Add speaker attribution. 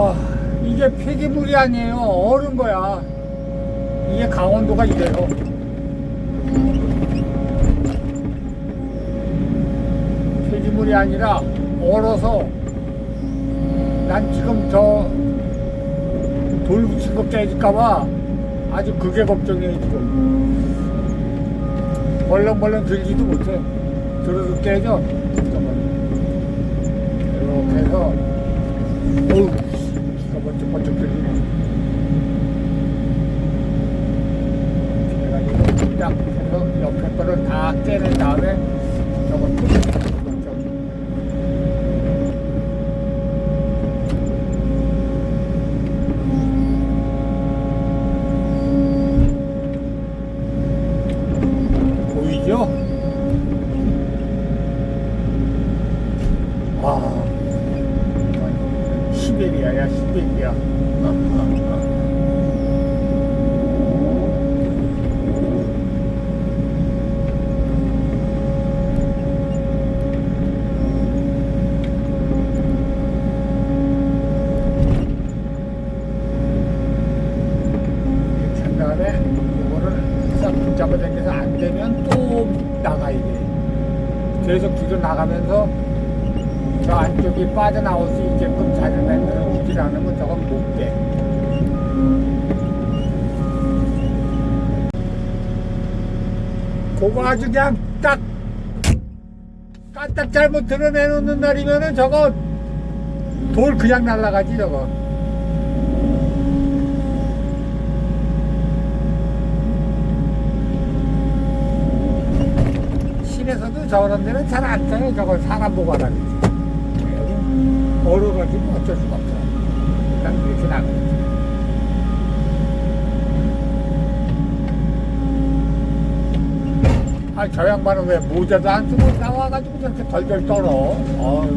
Speaker 1: 아, 이게 폐기물이 아니에요. 얼은 거야. 이게 강원도가 이래요. 폐기물이 아니라 얼어서 난 지금 저 돌 붙인 거 깨질까봐 아주 그게 걱정이에요, 지금. 벌렁벌렁 들지도 못해. 들어도 깨져. 잠깐만. 이렇게 해서, 어우, 번쩍번쩍 들리네. 그래가지고 딱 해서 옆에 거를 다 깨낸 다음에 저걸. 보이죠? 아, 시베리아야, 시베리아. 붙잡아 당겨서 안 되면 또 나가야 돼. 계속 뒤로 나가면서 저 안쪽이 빠져나올 수 있게끔 자리를 만들어주지 않으면 저건 못 돼. 그거 아주 그냥 딱 까딱 잘못 드러내놓는 날이면은 저거 돌 그냥 날라가지 저거. 시내에서도 저런 데는 잘 안 타요. 저걸 사람 보고 하라 그러지. 여기 얼어가지고 어쩔 수가 없어. 그냥 이렇게 나가야지. 아, 저 양반은 왜 모자도 안 쓰고 나와가지고 저렇게 덜덜 떨어. 어